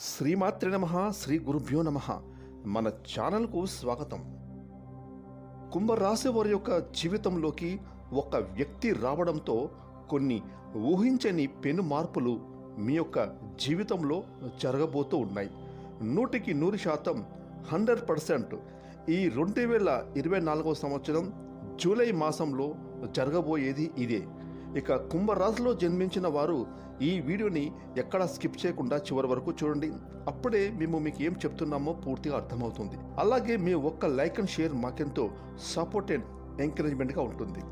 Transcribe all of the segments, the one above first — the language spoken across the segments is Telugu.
శ్రీమాత్రి నమ శ్రీ గురుభ్యో నమ. మన ఛానల్కు స్వాగతం. కుంభరాశి వారి యొక్క జీవితంలోకి ఒక వ్యక్తి రావడంతో కొన్ని ఊహించని పెను మార్పులు మీ యొక్క జీవితంలో జరగబోతూ ఉన్నాయి. నూటికి నూరు శాతం హండ్రెడ్ పర్సెంట్ ఈ రెండు వేల ఇరవై నాలుగవ సంవత్సరం జూలై మాసంలో జరగబోయేది ఇదే. ఇక కుంభరాశిలో జన్మించిన వారు ఈ వీడియోని ఎక్కడ స్కిప్ చేయకుండా చివరి వరకు చూడండి. అప్పుడే మేము మీకు ఏం చెప్తున్నామో పూర్తిగా అర్థమవుతుంది. అలాగే మీ ఒక్క లైక్ అండ్ షేర్ మాకెంతో సపోర్ట్ అండ్ ఎంకరేజ్మెంట్గా ఉంటుంది.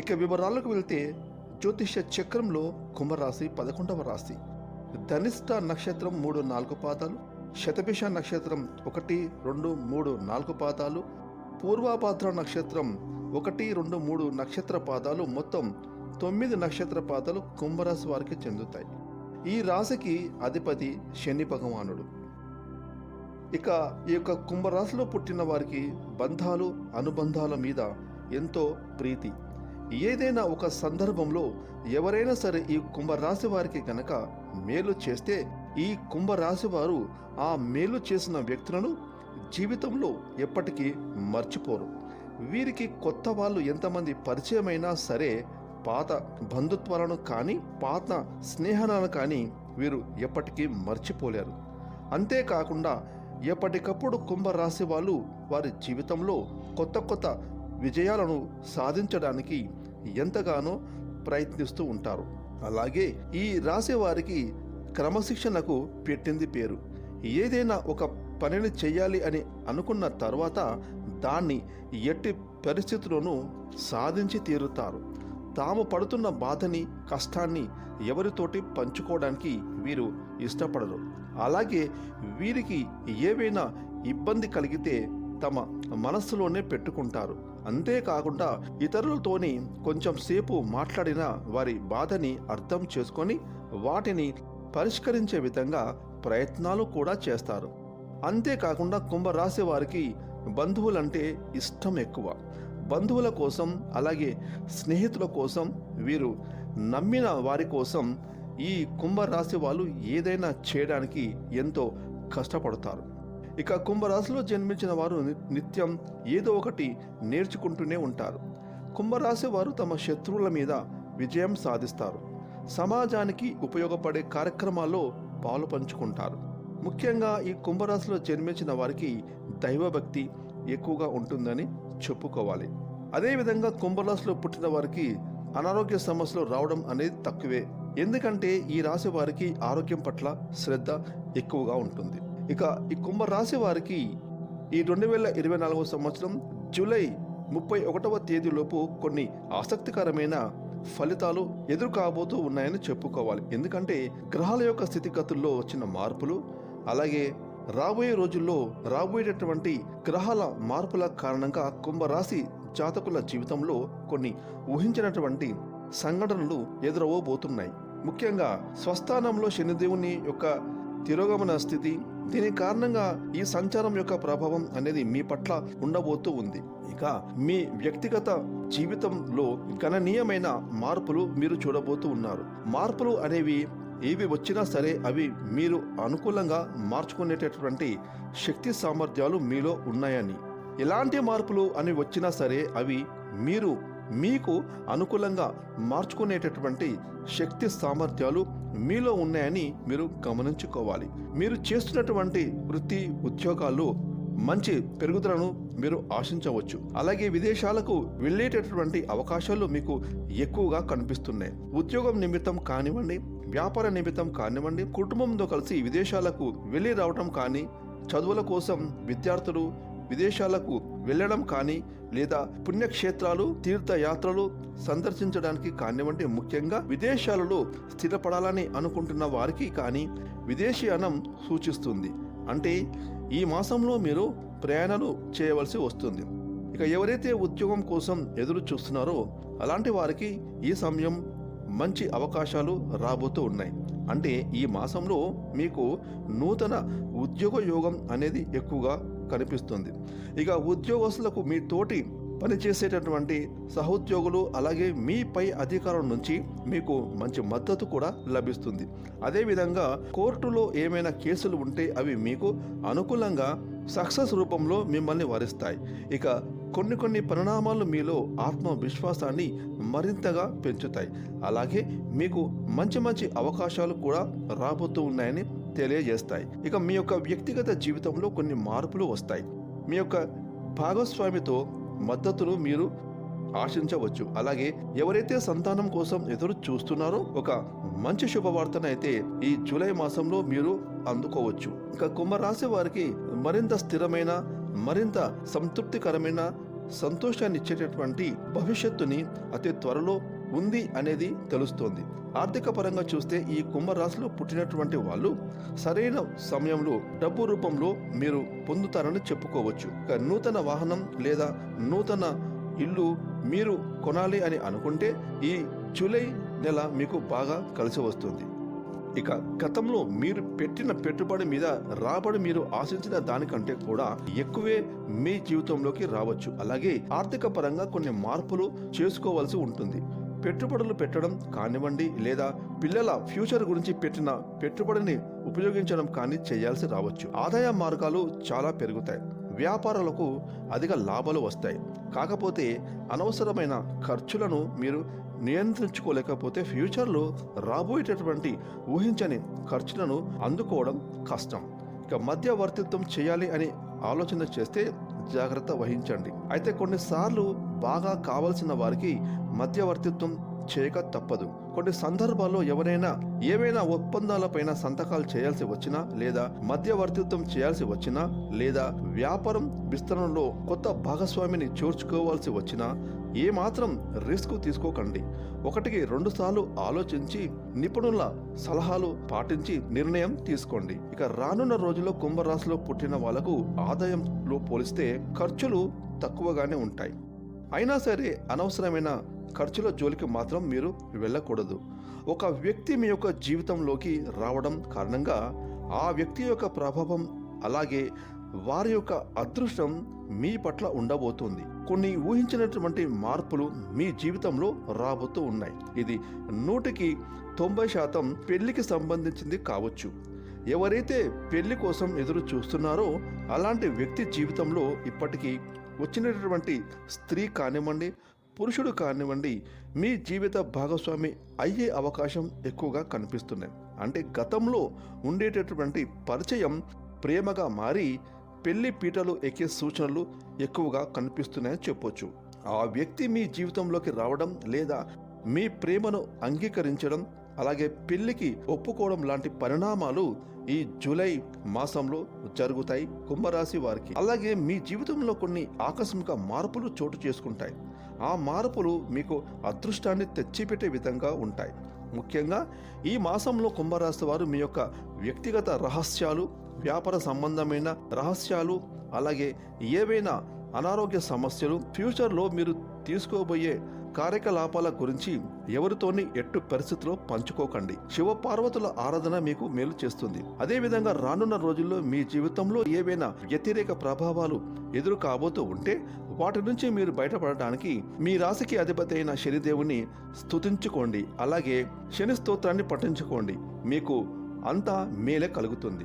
ఇక వివరాలకు వెళ్తే జ్యోతిష చక్రంలో కుంభరాశి పదకొండవ రాశి. ధనిష్ట నక్షత్రం మూడు నాలుగు పాదాలు శతభిష నక్షత్రం ఒకటి రెండు మూడు నాలుగు పాదాలు పూర్వాపాత్ర నక్షత్రం ఒకటి రెండు మూడు నక్షత్ర పాదాలు మొత్తం తొమ్మిది నక్షత్ర పాదాలు కుంభరాశి వారికి చెందుతాయి. ఈ రాశికి అధిపతి శని భగవానుడు. ఇక ఈ యొక్క కుంభరాశిలో పుట్టిన వారికి బంధాలు అనుబంధాల మీద ఎంతో ప్రీతి. ఏదైనా ఒక సందర్భంలో ఎవరైనా సరే ఈ కుంభరాశి వారికి గనక మేలు చేస్తే ఈ కుంభరాశి వారు ఆ మేలు చేసిన వ్యక్తులను జీవితంలో ఎప్పటికీ మర్చిపోరు. వీరికి కొత్త వాళ్ళు ఎంతమంది పరిచయమైనా సరే పాత బంధుత్వాలను కానీ పాత స్నేహాలను కానీ వీరు ఎప్పటికీ మర్చిపోలేరు. అంతేకాకుండా ఎప్పటికప్పుడు కుంభరాశి వాళ్ళు వారి జీవితంలో కొత్త కొత్త విజయాలను సాధించడానికి ఎంతగానో ప్రయత్నిస్తూ ఉంటారు. అలాగే ఈ రాశి వారికి క్రమశిక్షణకు పెట్టింది పేరు. ఏదైనా ఒక పనిని చేయాలి అని అనుకున్న తర్వాత దాన్ని ఎట్టి పరిస్థితుల్లోనూ సాధించి తీరుతారు. తాము పడుతున్న బాధని కష్టాన్ని ఎవరితోటి పంచుకోవడానికి వీరు ఇష్టపడరు. అలాగే వీరికి ఏవైనా ఇబ్బంది కలిగితే తమ మనస్సులోనే పెట్టుకుంటారు. అంతేకాకుండా ఇతరులతోని కొంచెం సేపు మాట్లాడిన వారి బాధని అర్థం చేసుకొని వాటిని పరిష్కరించే విధంగా ప్రయత్నాలు కూడా చేస్తారు. అంతేకాకుండా కుంభరాశి వారికి బంధువులంటే ఇష్టం ఎక్కువ. బంధువుల కోసం అలాగే స్నేహితుల కోసం వీరు నమ్మిన వారి కోసం ఈ కుంభరాశి వాళ్ళు ఏదైనా చేయడానికి ఎంతో కష్టపడతారు. ఇక కుంభరాశిలో జన్మించిన వారు ని- నిత్యం ఏదో ఒకటి నేర్చుకుంటూనే ఉంటారు. కుంభరాశి వారు తమ శత్రువుల మీద విజయం సాధిస్తారు. సమాజానికి ఉపయోగపడే కార్యక్రమాల్లో పాలు పంచుకుంటారు. ముఖ్యంగా ఈ కుంభరాశిలో జన్మించిన వారికి దైవభక్తి ఎక్కువగా ఉంటుందని చెప్పుకోవాలి. అదేవిధంగా కుంభరాశిలో పుట్టిన వారికి అనారోగ్య సమస్యలు రావడం అనేది తక్కువే. ఎందుకంటే ఈ రాశి వారికి ఆరోగ్యం పట్ల శ్రద్ధ ఎక్కువగా ఉంటుంది. ఇక ఈ కుంభరాశి వారికి ఈ రెండు వేల ఇరవై నాలుగవ సంవత్సరం జూలై ముప్పై ఒకటవ తేదీలోపు కొన్ని ఆసక్తికరమైన ఫలితాలు ఎదురు కాబోతూ ఉన్నాయని చెప్పుకోవాలి. ఎందుకంటే గ్రహాల యొక్క స్థితిగతుల్లో వచ్చిన మార్పులు అలాగే రాబోయే రోజుల్లో రాబోయేటటువంటి గ్రహాల మార్పుల కారణంగా కుంభరాశి జాతకుల జీవితంలో కొన్ని ఊహించినటువంటి సంఘటనలు ఎదురవబోతున్నాయి ముఖ్యంగా స్వస్థానంలో శనిదేవుని యొక్క తిరోగమన స్థితి దీని కారణంగా ఈ సంచారం యొక్క ప్రభావం అనేది మీ పట్ల ఉండబోతూ ఉంది. ఇక మీ వ్యక్తిగత జీవితంలో గణనీయమైన మార్పులు మీరు చూడబోతూ ఉన్నారు. మార్పులు అనేవి ఏవి వచ్చినా సరే అవి మీరు అనుకూలంగా మార్చుకునేటటువంటి శక్తి సామర్థ్యాలు మీలో ఉన్నాయని. ఎలాంటి మార్పులు అని వచ్చినా సరే అవి మీరు మీకు అనుకూలంగా మార్చుకునేటటువంటి శక్తి సామర్థ్యాలు మీలో ఉన్నాయని మీరు గమనించుకోవాలి. మీరు చేస్తున్నటువంటి వృత్తి ఉద్యోగాల్లో మంచి పెరుగుదలను మీరు ఆశించవచ్చు. అలాగే విదేశాలకు వెళ్ళేటటువంటి అవకాశాలు మీకు ఎక్కువగా కనిపిస్తున్నాయి. ఉద్యోగం నిమిత్తం కానివ్వండి వ్యాపార నిమిత్తం కానివ్వండి కుటుంబంతో కలిసి విదేశాలకు వెళ్ళి రావటం కానీ చదువుల కోసం విద్యార్థులు విదేశాలకు వెళ్ళడం కానీ లేదా పుణ్యక్షేత్రాలు తీర్థయాత్రలు సందర్శించడానికి కానివ్వండి ముఖ్యంగా విదేశాలలో స్థిరపడాలని అనుకుంటున్న వారికి కానీ విదేశీయానం సూచిస్తుంది. అంటే ఈ మాసంలో మీరు ప్రయాణాలు చేయవలసి వస్తుంది. ఇక ఎవరైతే ఉద్యోగం కోసం ఎదురు చూస్తున్నారో అలాంటి వారికి ఈ సమయం మంచి అవకాశాలు రాబోతూ ఉన్నాయి. అంటే ఈ మాసంలో మీకు నూతన ఉద్యోగ యోగం అనేది ఎక్కువగా కనిపిస్తుంది. ఇక ఉద్యోగస్తులకు మీ తోటి పనిచేసేటటువంటి సహోద్యోగులు అలాగే మీ పై అధికారం నుంచి మీకు మంచి మద్దతు కూడా లభిస్తుంది. అదేవిధంగా కోర్టులో ఏమైనా కేసులు ఉంటే అవి మీకు అనుకూలంగా సక్సెస్ రూపంలో మిమ్మల్ని వరిస్తాయి. ఇక కొన్ని కొన్ని పరిణామాలు మీలో ఆత్మవిశ్వాసాన్ని మరింతగా పెంచుతాయి. అలాగే మీకు మంచి మంచి అవకాశాలు కూడా రాబోతూ ఉన్నాయని తెలియజేస్తాయి. ఇక మీ యొక్క వ్యక్తిగత జీవితంలో కొన్ని మార్పులు వస్తాయి. మీ యొక్క భాగస్వామితో మద్దతును మీరు ఆశించవచ్చు. అలాగే ఎవరైతే సంతానం కోసం ఎదురు చూస్తున్నారో ఒక మంచి శుభవార్తనైతే ఈ జూలై మాసంలో మీరు అందుకోవచ్చు. ఇక కుంభరాశి వారికి మరింత స్థిరమైన మరింత సంతృప్తికరమైన సంతోషాన్ని ఇచ్చేటటువంటి భవిష్యత్తుని అతి త్వరలో ఉంది అనేది తెలుస్తోంది. ఆర్థిక పరంగా చూస్తే ఈ కుంభరాశిలో పుట్టినటువంటి వాళ్ళు సరైన సమయంలో డబ్బు రూపంలో మీరు పొందుతారని చెప్పుకోవచ్చు. నూతన వాహనం లేదా నూతన ఇల్లు మీరు కొనాలి అని అనుకుంటే ఈ జూలై నెల మీకు బాగా కలిసి వస్తుంది. ఇక గతంలో మీరు పెట్టిన పెట్టుబడి మీద రాబడి మీరు ఆశించిన దానికంటే కూడా ఎక్కువే మీ జీవితంలోకి రావచ్చు. అలాగే ఆర్థిక పరంగా కొన్ని మార్పులు చేసుకోవాల్సి ఉంటుంది. పెట్టుబడులు పెట్టడం కానివ్వండి లేదా పిల్లల ఫ్యూచర్ గురించి పెట్టిన పెట్టుబడిని ఉపయోగించడం కానీ చేయాల్సి రావచ్చు. ఆదాయ మార్గాలు చాలా పెరుగుతాయి. వ్యాపారాలకు అధిక లాభాలు వస్తాయి. కాకపోతే అనవసరమైన ఖర్చులను మీరు నియంత్రించుకోలేకపోతే ఫ్యూచర్లో రాబోయేటటువంటి ఊహించని ఖర్చులను అందుకోవడం కష్టం. ఇక మధ్యవర్తిత్వం చేయాలి అని ఆలోచన చేస్తే జాగ్రత్త వహించండి. అయితే కొన్నిసార్లు బాగా కావలసిన వారికి మధ్యవర్తిత్వం చేయక తప్పదు. కొన్ని సందర్భాల్లో ఎవరైనా ఏవైనా ఒప్పందాలపైన సంతకాలు చేయాల్సి వచ్చినా లేదా మధ్యవర్తిత్వం చేయాల్సి వచ్చినా లేదా వ్యాపారం విస్తరణలో కొత్త భాగస్వామిని చేర్చుకోవాల్సి వచ్చినా ఏమాత్రం రిస్క్ తీసుకోకండి. ఒకటికి రెండు సార్లు ఆలోచించి నిపుణుల సలహాలు పాటించి నిర్ణయం తీసుకోండి. ఇక రానున్న రోజుల్లో కుంభరాశిలో పుట్టిన వాళ్ళకు ఆదాయంలో పోలిస్తే ఖర్చులు తక్కువగానే ఉంటాయి. అయినా సరే అనవసరమైన ఖర్చుల జోలికి మాత్రం మీరు వెళ్ళకూడదు. ఒక వ్యక్తి మీ యొక్క జీవితంలోకి రావడం కారణంగా ఆ వ్యక్తి యొక్క ప్రభావం అలాగే వారి యొక్క అదృష్టం మీ పట్ల ఉండబోతుంది. కొన్ని ఊహించినటువంటి మార్పులు మీ జీవితంలో రాబోతూ ఉన్నాయి. ఇది నూటికి తొంభై శాతం పెళ్ళికి సంబంధించింది కావచ్చు. ఎవరైతే పెళ్ళి కోసం ఎదురు చూస్తున్నారో అలాంటి వ్యక్తి జీవితంలో ఇప్పటికీ వచ్చినటువంటి స్త్రీ కానివ్వండి పురుషుడు కానివ్వండి మీ జీవిత భాగస్వామి అయ్యే అవకాశం ఎక్కువగా కనిపిస్తున్నాయి అంటే గతంలో ఉండేటటువంటి పరిచయం ప్రేమగా మారి పెళ్ళి పీటలు ఎక్కే సూచనలు ఎక్కువగా కనిపిస్తున్నాయని చెప్పొచ్చు. ఆ వ్యక్తి మీ జీవితంలోకి రావడం లేదా మీ ప్రేమను అంగీకరించడం అలాగే పెళ్ళికి ఒప్పుకోవడం లాంటి పరిణామాలు ఈ జూలై మాసంలో జరుగుతాయి కుంభరాశి వారికి. అలాగే మీ జీవితంలో కొన్ని ఆకస్మిక మార్పులు చోటు చేసుకుంటాయి. ఆ మార్పులు మీకు అదృష్టాన్ని తెచ్చిపెట్టే విధంగా ఉంటాయి. ముఖ్యంగా ఈ మాసంలో కుంభరాశి వారు మీ యొక్క వ్యక్తిగత రహస్యాలు వ్యాపార సంబంధమైన రహస్యాలు అలాగే ఏవైనా అనారోగ్య సమస్యలు ఫ్యూచర్లో మీరు తీసుకోబోయే కార్యకలాపాల గురించి ఎవరితోని ఎట్టు పరిస్థితిలో పంచుకోకండి. శివ పార్వతుల ఆరాధన మీకు మేలు చేస్తుంది. అదేవిధంగా రానున్న రోజుల్లో మీ జీవితంలో ఏవైనా వ్యతిరేక ప్రభావాలు ఎదురు కాబోతూ ఉంటే వాటి నుంచి మీరు బయటపడడానికి మీ రాశికి అధిపతి అయిన శనిదేవుని స్తుతించుకోండి. అలాగే శని స్తోత్రాన్ని పఠించుకోండి. మీకు అంతా మేలే కలుగుతుంది.